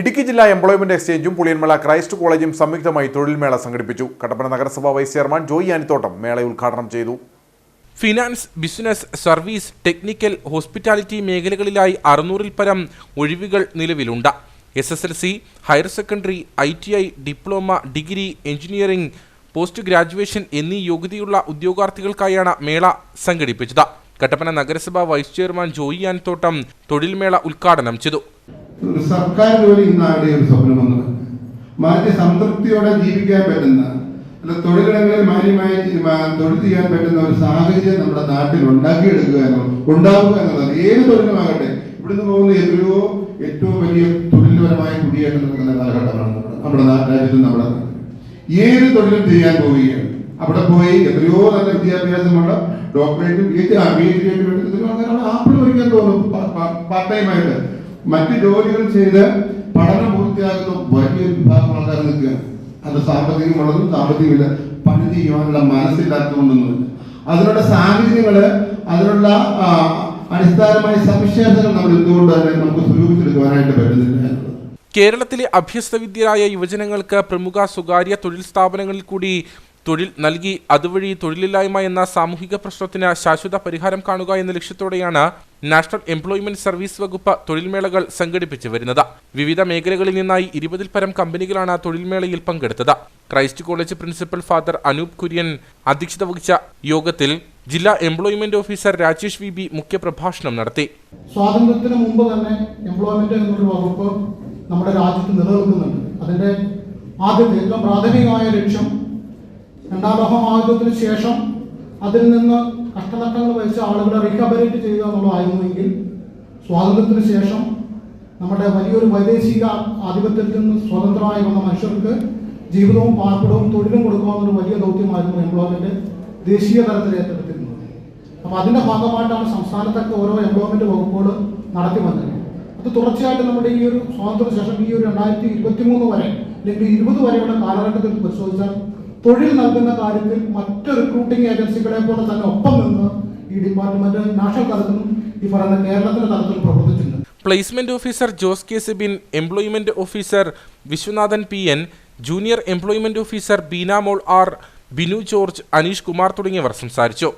ഇടുക്കി ജില്ലാ employment എക്സ്ചേഞ്ചും Puliyanmala Christ കോളേജും സംയുക്തമായി തൊഴിൽ മേള സംഘടിപ്പിച്ചു. കട്ടപ്പന നഗരസഭാ വൈസ് ചെയർമാൻ ജോയി ആനിത്തോട്ടം മേള ഉദ്ഘാടനം ചെയ്തു. Finance business service technical hospitality മേഖലകളിലായി അറുന്നൂറിൽ പരം ഒഴിവുകൾ നിലവിലുണ്ട്. S S L C higher secondary I T I diploma degree engineering post graduation എന്നീ യോഗ്യതയുള്ള ഉദ്യോഗാർത്ഥികൾക്കായാണ് മേള സംഘടിപ്പിച്ചത്. കട്ടപ്പന നഗരസഭാ വൈസ് ചെയർമാൻ ജോയി ആൻതോട്ടം തൊഴിൽമേള ഉദ്ഘാടനം ചെയ്തു. സർക്കാർ ജോലി ആരുടെ ഒരു സ്വപ്നം വന്നത്? മാറ്റി സംതൃപ്തിയോടെ ജീവിക്കാൻ പറ്റുന്ന അല്ല തൊഴിലിടങ്ങളിൽ മാന്യമായി തൊഴിൽ ചെയ്യാൻ പറ്റുന്ന ഒരു സാഹചര്യം നമ്മുടെ നാട്ടിൽ ഉണ്ടാക്കിയെടുക്കുക എന്നുള്ളത് ഉണ്ടാവുക എന്നുള്ളത് ഏത് തൊഴിലുമാകട്ടെ ഇവിടുന്ന് പോകുന്ന എത്രയോ ഏറ്റവും വലിയ തൊഴിൽപരമായ കുടിയേറ്റം നടക്കുന്ന കാലഘട്ടമാണ് നമ്മുടെ- രാജ്യത്ത് നമ്മുടെ. ഏത് തൊഴിലും ചെയ്യാൻ പോവുകയാണ്. അവിടെ പോയി എത്രയോ നല്ല വിദ്യാഭ്യാസമുള്ള ഡോക്ടറേറ്റും പി എച്ച് ആപ്പിൾ വരിക്കാൻ തോന്നും പാർട്ട് ടൈം ആയിട്ട്. മറ്റ് ജോലികൾ ചെയ്ത് പഠനം പൂർത്തിയാക്കുന്ന വലിയൊരു വിഭാഗം ആൾക്കാർ നിൽക്കുകയാണ് അത് സാമ്പത്തികമുള്ളതും സാമ്പത്തികമില്ല. പണി ചെയ്യുവാനുള്ള മനസ്സില്ലാത്തതുകൊണ്ടൊന്നുമില്ല അതിനുള്ള സാഹചര്യങ്ങൾ അതിനുള്ള അടിസ്ഥാനമായ സവിശേഷതകൾ നമ്മൾ എന്തുകൊണ്ട് തന്നെ നമുക്ക് സ്വരൂപിച്ചെടുക്കുവാനായിട്ട് പറ്റുന്നില്ല കേരളത്തിലെ അഭ്യസ്തവിദ്യരായ യുവജനങ്ങൾക്ക് പ്രമുഖ സ്വകാര്യ തൊഴിൽ സ്ഥാപനങ്ങളിൽ കൂടി തൊഴിൽ നൽകി അതുവഴി തൊഴിലില്ലായ്മ എന്ന സാമൂഹിക പ്രശ്നത്തിന് ശാശ്വത പരിഹാരം കാണുക എന്ന ലക്ഷ്യത്തോടെയാണ് നാഷണൽ എംപ്ലോയ്മെന്റ് സർവീസ് വകുപ്പ് തൊഴിൽമേളകൾ സംഘടിപ്പിച്ചു വരുന്നത്. വിവിധ മേഖലകളിൽ നിന്നായി ഇരുപതിൽ പരം കമ്പനികളാണ് തൊഴിൽമേളയിൽ പങ്കെടുത്തത്. Christ college principal father Anoop Kurian അധ്യക്ഷത വഹിച്ച യോഗത്തിൽ ജില്ലാ employment officer Rajesh V B മുഖ്യപ്രഭാഷണം നടത്തി. സ്വാതന്ത്ര്യത്തിന് മുമ്പ് തന്നെ എംപ്ലോയ്മെന്റ് എന്നൊരു വകുപ്പ് നമ്മുടെ രാജ്യത്ത് നിലനിൽക്കുന്നുണ്ട്. അതിന്റെ ആദ്യത്തെ ഏറ്റവും പ്രാഥമികമായ ലക്ഷ്യം രണ്ടാം ലോക മഹായുദ്ധത്തിന് ശേഷം അതിൽ നിന്ന് കഷ്ടനഷ്ടങ്ങൾ വഹിച്ച ആളുകളെ റിക്കബറേറ്റ് ചെയ്യുക എന്നുള്ളതായിരുന്നുവെങ്കിൽ സ്വാതന്ത്ര്യത്തിന് ശേഷം നമ്മുടെ വലിയൊരു വൈദേശിക ആധിപത്യത്തിൽ നിന്ന് സ്വതന്ത്രമായി വന്ന മനുഷ്യർക്ക് ജീവിതവും പാർപ്പിടവും തൊഴിലും കൊടുക്കുക വലിയ ദൗത്യമായിരുന്നു എംപ്ലോയ്മെന്റ് ദേശീയ തലത്തിൽ ഏറ്റെടുത്തിരുന്നത്. അപ്പൊ അതിന്റെ ഭാഗമായിട്ടാണ് സംസ്ഥാനത്തൊക്കെ ഓരോ എംപ്ലോയ്മെന്റ് വകുപ്പുകൾ നടത്തി വന്നത്. അത് തുടർച്ചയായിട്ട് നമ്മുടെ ഈ ഒരു സ്വാതന്ത്ര്യ ശേഷം ഈ ഒരു രണ്ടായിരത്തി ഇരുപത്തി മൂന്ന് വരെ അല്ലെങ്കിൽ ഇരുപത് വരെയുള്ള കാലഘട്ടത്തിൽ പരിശോധിച്ചാൽ തൊഴിൽ നൽകുന്ന കാര്യത്തിൽ മറ്റ് റിക്രൂട്ടിംഗ് ഏജൻസികളെ പോലെ തന്നെ ഒപ്പം നിന്ന് ഈ ഡിപ്പാർട്ട്മെന്റ് നാഷണൽ തലത്തിലും ഈ പറയുന്ന കേരളത്തിന്റെ തലത്തിൽ പ്രവർത്തിച്ചിട്ടുണ്ട്. Placement officer Jose K Sibin employment officer Viswanathan P N junior employment officer Beenamol R Binu George Aneesh Kumar തുടങ്ങിയവർ സംസാരിച്ചു.